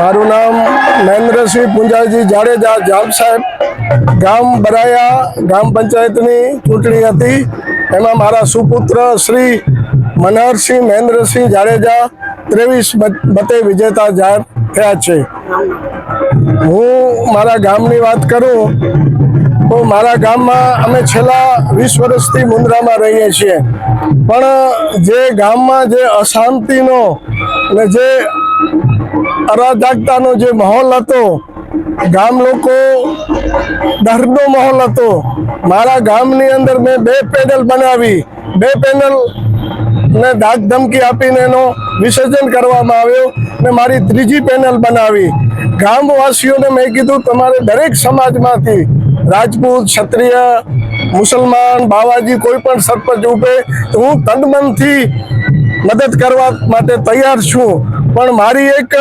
મારું નામ મહેન્દ્રસિંહ પુંજાજી જાડેજા જાબ સાહેબ. ગામ બરાયા ગ્રામ પંચાયતની ચૂંટણી હતી. એમાં મારા સુપુત્ર શ્રી મનહરસિંહ મહેન્દ્રસિંહ જાડેજા ત્રેવીસ મતે વિજેતા જાહેર થયા છે. હું મારા ગામની વાત કરું તો મારા ગામમાં અમે છેલ્લા વીસ વર્ષથી મુન્દ્રામાં રહીએ છીએ. પણ જે ગામમાં જે અશાંતિનો અને જે અરાજકતાનો જે માહોલ હતો, ગામ લોકો ડરનો માહોલ હતો. મારા ગામની અંદર મેં બે પેનલ બનાવી. બે પેનલ ને ડાક ધમકી આપીને એનો વિસર્જન કરવામાં આવ્યો ને મારી ત્રીજી પેનલ બનાવી. ગામવાસીઓને મેં કીધું, તમારે દરેક સમાજમાંથી રાજપૂત, ક્ષત્રિય, મુસલમાન, બાવાજી કોઈ પણ સરપંચ ઉપે હું તનમનથી મદદ કરવા માટે તૈયાર છું. પણ મારી એક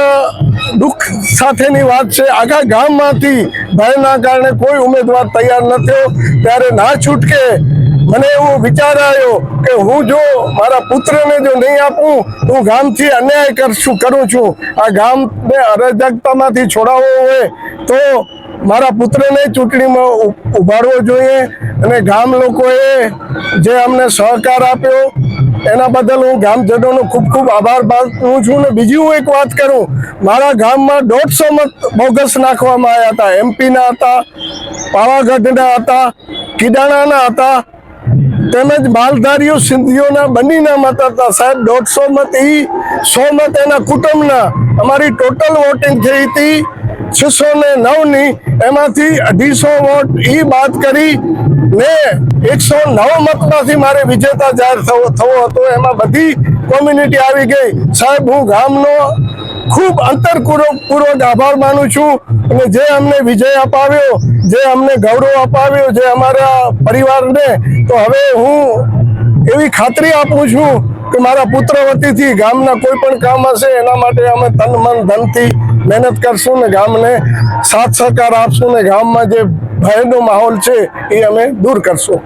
દુઃખ સાથેની વાત છે. આખા ગામમાંથી ભયના કારણે કોઈ ઉમેદવાર તૈયાર ન થયો. ત્યારે ના છૂટકે મને એવો વિચાર આવ્યો કે હું જો મારા પુત્રને જો નહીં આપું, તો હું ગામથી અન્યાય કરશું કરું છું? આ ગામને અરાજકતામાંથી છોડાવવો હોય તો મારા પુત્રને ચૂંટણીમાં ઉભારવો જોઈએ અને ગામ લોકોએ જે અમને સહકાર આપ્યો, એના બદલ હું ગામજનોનો ખૂબ ખૂબ આભાર માનું છું. ને બીજી હું એક વાત કરું, મારા ગામમાં દોઢસો મત બોગસ નાખવામાં આવ્યા હતા. એમપીના હતા, પાવાગઢના હતા કિડાણાના હતા, તેમજ માલધારીઓ સિંધીઓના બંનેના મત હતા. સાહેબ, દોઢસો મત એ સો મત એના કુટુંબના. અમારી ટોટલ વોટિંગ થઈ હતી છસો ને નવની એમાંથી અઢીસો વોટ ઈ બાદ કરી ને એકસો નવ મતમાંથી મારે વિજેતા જાહેર થવો થવો હતો. એમાં બધી કોમ્યુનિટી આવી ગઈ. સાહેબ, હું ગામનો ખૂબ અંતરપૂર્વક પૂર્વક આભાર માનું છું અને જે અમને વિજય અપાવ્યો, જે અમને ગૌરવ અપાવ્યો, જે અમારા પરિવારને, તો હવે હું એવી ખાતરી આપું છું કે મારા પુત્ર વતીથી ગામના કોઈ પણ કામ હશે, એના માટે અમે તન મન ધનથી મહેનત કરશું ને ગામને સાથ સહકાર આપશું ને ગામમાં જે ભયનો માહોલ છે એ અમે દૂર કરશું.